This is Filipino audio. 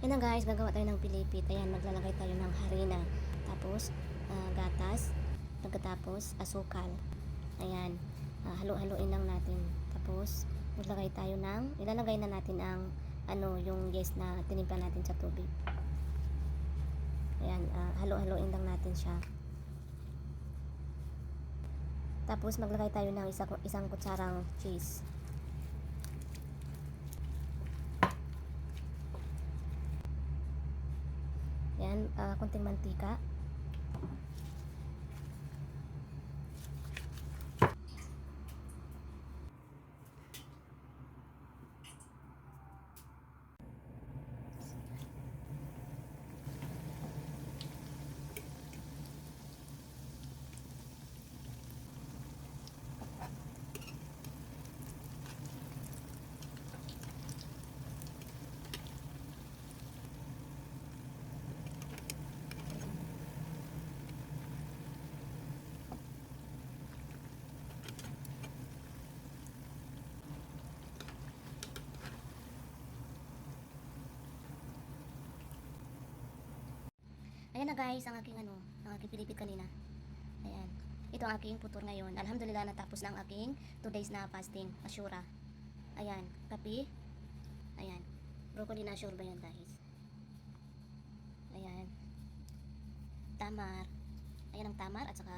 Yan na guys, gagawa tayo ng pilipit. Ayan, maglalagay tayo ng harina. Tapos, ah, gatas. Pagkatapos, asukal. Ayan, ah, halo-haloin lang natin. Tapos, maglagay tayo ng, ilalagay na natin ang, ano, yung yes na tinimpla natin sa tubig. Ayan, ah, halo-haloin lang natin siya. Tapos, maglagay tayo ng isa, isang kutsarang cheese. Yan, ah, konting mantika. Na guys, ang aking ano, ang aking pilipit kanina. Ayan. Ito ang aking putor ngayon. Alhamdulillah natapos na ang aking 2 days na fasting. Asyura. Ayan, kape. Ayan. Broccoli na sure ba yan guys? Ayan. Tamar. Ayan ang tamar at saka